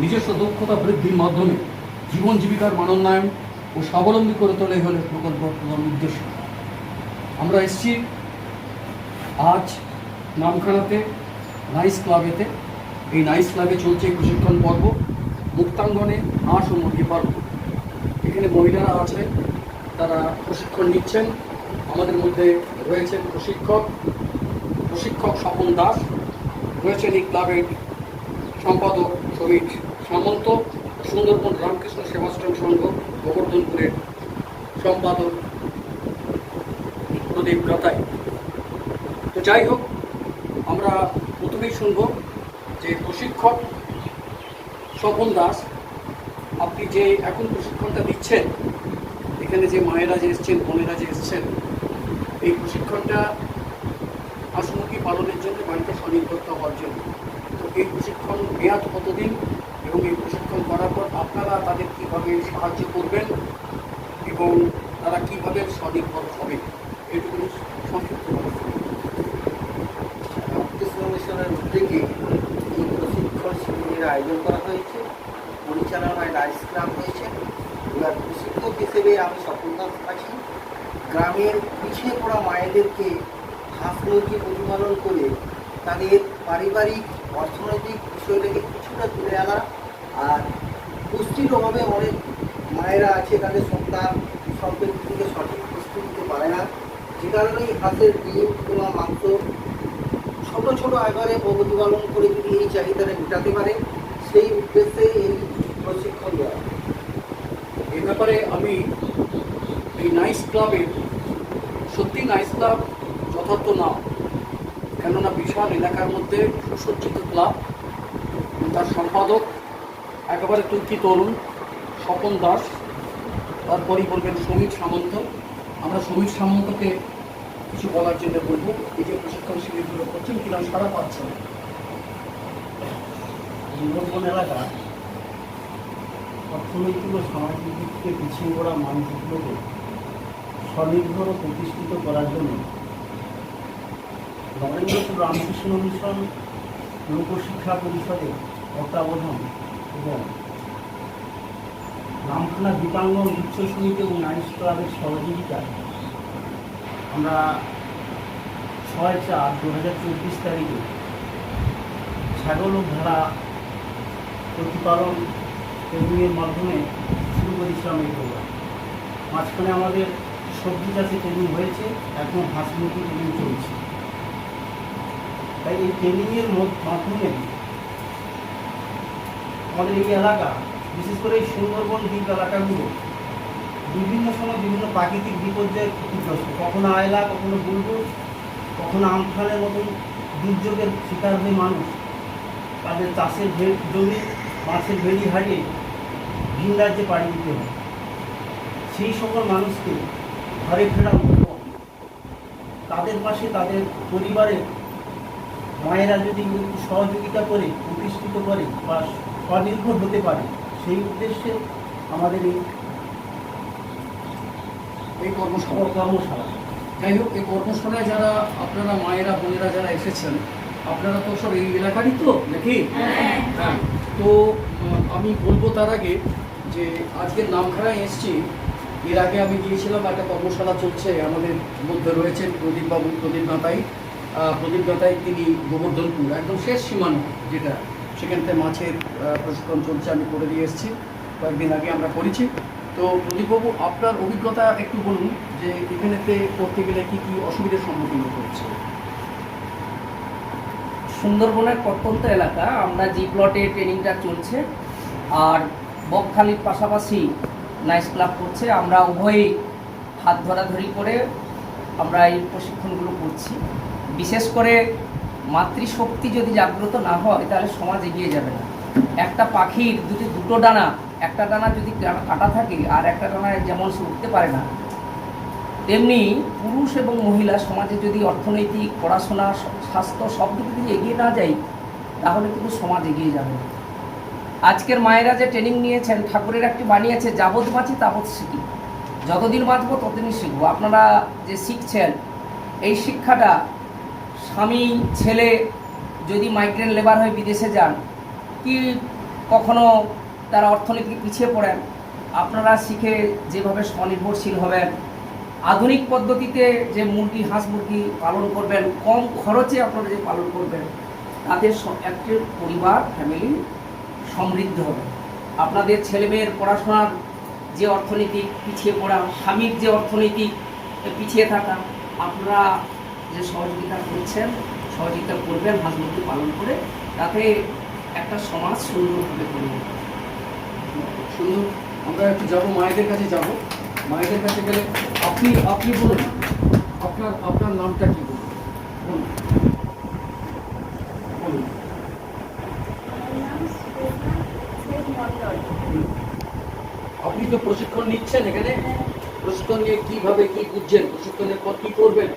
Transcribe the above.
নিজস্ব দক্ষতা বৃদ্ধির মাধ্যমে জীবন জীবিকার মানোন্নয়ন ও স্বাবলম্বী করে তোলাই হলে প্রকল্প প্রধান উদ্দেশ্য। আমরা এসেছি আজ নামখানাতে নাইস ক্লাবেতে এই নাইস ক্লাবে চলছে প্রশিক্ষণ পর্ব। মুক্তাঙ্গনে হাঁস ও মুরগি পালন। এখানে মহিলারা আছে, তারা প্রশিক্ষণ নিচ্ছেন। আমাদের মধ্যে রয়েছেন প্রশিক্ষক। প্রশিক্ষক স্বপন দাস। রয়েছেন এই ক্লাবের সম্পাদক শ্রমিক সামন্ত, সুন্দরবন রামকৃষ্ণ সেবাশ্রম সংঘ, গোবর্ধনপুরের সম্পাদক প্রদীপ গাতাই তো যাই হোক, আমরা প্রথমেই শুনব যে প্রশিক্ষক স্বপন দাস, আপনি যে এখন প্রশিক্ষণটা দিচ্ছেন, এখানে যে মায়েরা যে এসছেন, বোনেরা যে এসছেন, এই প্রশিক্ষণটা হাঁসমুখী পালনের জন্য বাড়িতে স্বনির্ভরতা হওয়ার জন্য? এই প্রশিক্ষণ মেয়াদ কতদিন এবং এই প্রশিক্ষণ করার পর আপনারা তাদের কীভাবে সাহায্য করবেন এবং তারা কীভাবে স্বনির্ভর হবে? এটুকু সংক্ষিপ্ত মিশনের উদ্যোগে এই প্রশিক্ষণ শিবিরের আয়োজন করা হয়েছে। পরিচালনায় রাইস ক্লাব হয়েছে। এবার প্রশিক্ষক হিসেবে আমি সফলতা আছি গ্রামের পিছিয়ে পড়া মায়েদেরকে হাঁস মুরগি প্রতিপালন করে তাদের পারিবারিক অর্থনৈতিক বিষয়টাকে কিছুটা তুলে আনা। আর পুষ্টির অভাবে অনেক মায়েরা আছে, তাদের সন্তান সম্পত্তি থেকে সঠিক পুষ্টি দিতে পারে না। যে কারণেই হাঁসের ডিম কিংবা মাংস ছোটো ছোটো আকারে প্রতিপালন করে যদি এই চাহিদাটা মেটাতে পারে, সেই উদ্দেশ্যে এই প্রশিক্ষণ দেওয়া এ ব্যাপারে আমি এই নাইস ক্লাবের সত্যি নাইস ক্লাব যথার্থ নাম। কেননা বিশাল এলাকার মধ্যে সুসজ্জিত ক্লাব, তার সম্পাদক, একেবারে তুর্কি তরুণ, স্বপন দাস তারপরই বলবেন সমীর সামন্ত। আমরা সমীর সামন্তকে কিছু বলার জন্য বলব। এই যে প্রশিক্ষণ শিবিরগুলো করছেন কিনা সারা পাচ্ছেন সুন্দরবন এলাকা অর্থনৈতিক ও সামাজিক দিক থেকে পিছিয়ে পড়া মানুষগুলোকে স্বনির্ভর ও প্রতিষ্ঠিত করার জন্য নরেন্দ্রপুর রামকৃষ্ণ মিশন, লোকশিক্ষা পরিষদের তত্ত্বাবধান এবং রামখানা দীপাঙ্গন উচ্চ সমিতি এবং নাইস ক্লাবের সহযোগিতায় আমরা ছয় চার দু হাজার চব্বিশ তারিখে ছাগল ভেড়া প্রতিপালন ট্রেনিংয়ের মাধ্যমে শুরু করেছিলাম এই প্রোগ্রাম। মাঝখানে আমাদের সবজি চাষে ট্রেনিং হয়েছে, এখন হাঁস মুরগি ট্রেনিং চলছে। তাই এই ট্রেনিংয়ের মাধ্যমে আমাদের এই এলাকা, বিশেষ করে এই সুন্দরবন দ্বীপ এলাকাগুলো বিভিন্ন সময় বিভিন্ন প্রাকৃতিক বিপর্যয়ে ক্ষতিগ্রস্ত। কখনো আয়লা, কখনো বুলবুল, কখনো আমফানের মতন দুর্যোগের শিকার হয়ে মানুষ তাদের চাষের জমি, মাছের ভেড়ি হারিয়ে ভিন রাজ্যে পাড়ি দিতে হয়। সেই সকল মানুষকে ঘরে ফেরা তাদের পাশে তাদের পরিবারের মায়েরা যদি সহযোগিতা করে প্রতিষ্ঠিত করে বা স্বনির্ভর হতে পারে সেই উদ্দেশ্যে আমাদের এই এই কর্মশালা। কর্মশালা। যাই হোক এই কর্মশালায় যারা আপনারা মায়েরা বোনেরা যারা এসেছেন আপনারা তো সব এই এলাকারই তো নাকি? হ্যাঁ। তো আমি বলব তার আগে যে আজকের নামখানায় এসছি। এর আগে আমি গিয়েছিলাম একটা কর্মশালা চলছে আমাদের মধ্যে রয়েছেন প্রদীপ বাবু প্রদীপ নাতাই প্রদীপ তিনি গোবর্ধনপুর, একদম শেষ সীমানো যেটা সেখান থেকে মাছের প্রশিক্ষণ চলছে, আমি করে দিয়ে এসেছি, কয়েকদিন আগে আমরা করেছি। তো প্রদীপবাবু, আপনার অভিজ্ঞতা একটু বলুন যে এখানেতে করতে গেলে কি কি অসুবিধার সম্মুখীন হচ্ছে? সুন্দরবনের প্রত্যন্ত এলাকা, আমরা জি প্লটে ট্রেনিংটা চলছে, আর বকখালির পাশাপাশি নাইস ক্লাব করছে, আমরা উভয়ই হাত ধরাধরি করে আমরা এই প্রশিক্ষণগুলো করছি। বিশেষ করে মাতৃশক্তি যদি জাগ্রত না হয়, তাহলে সমাজ এগিয়ে যাবে না। একটা পাখির দুটি, দুটো ডানা, একটা ডানা যদি কাটা থাকে আর একটা ডানায় যেমন সে উঠতে পারে না, তেমনি পুরুষ এবং মহিলা সমাজে যদি অর্থনৈতিক, পড়াশোনা, স্বাস্থ্য সব দিক দিয়ে এগিয়ে না যায় তাহলে কিন্তু সমাজ এগিয়ে যাবে। আজকের মায়েরা যে ট্রেনিং নিয়েছেন, ঠাকুরের একটি বাণী আছে, যাবৎ বাঁচি, তাবৎ শিখি। যতদিন বাঁচবো ততদিনই শিখব। আপনারা যে শিখছেন, এই শিক্ষাটা স্বামী, ছেলে যদি মাইগ্রেন লেবার হয়ে বিদেশে যান, কি কখনো তারা অর্থনীতি পিছিয়ে পড়েন? আপনারা শিখে যেভাবে স্বনির্ভরশীল হবেন, আধুনিক পদ্ধতিতে যে মুরগি, হাঁস মুরগি পালন করবেন, কম খরচে আপনারা যে পালন করবেন, তাতে একটি পরিবার ফ্যামিলি সমৃদ্ধ হবে। আপনাদের ছেলেমেয়ের পড়াশোনার যে অর্থনীতি পিছিয়ে পড়া, স্বামীর যে অর্থনীতি পিছিয়ে থাকা, আপনারা যে সহযোগিতা করছেন সহযোগিতা করবেন হাঁস মুরগি পালন করে তাতে একটা সমাজ সুন্দরভাবে উঠবে। সুন্দর আমরা একটু যাব মায়েদের কাছে যাব। মায়েদের কাছে গেলে আপনি আপনি বলুন আপনার আপনার নামটা কি বলুন? বলুন। বলুন। আপনি তো প্রশিক্ষণ নিচ্ছেন এখানে। প্রশিক্ষণ নিয়ে কীভাবে কি বুঝছেন? প্রশিক্ষণের পর কি করবেন?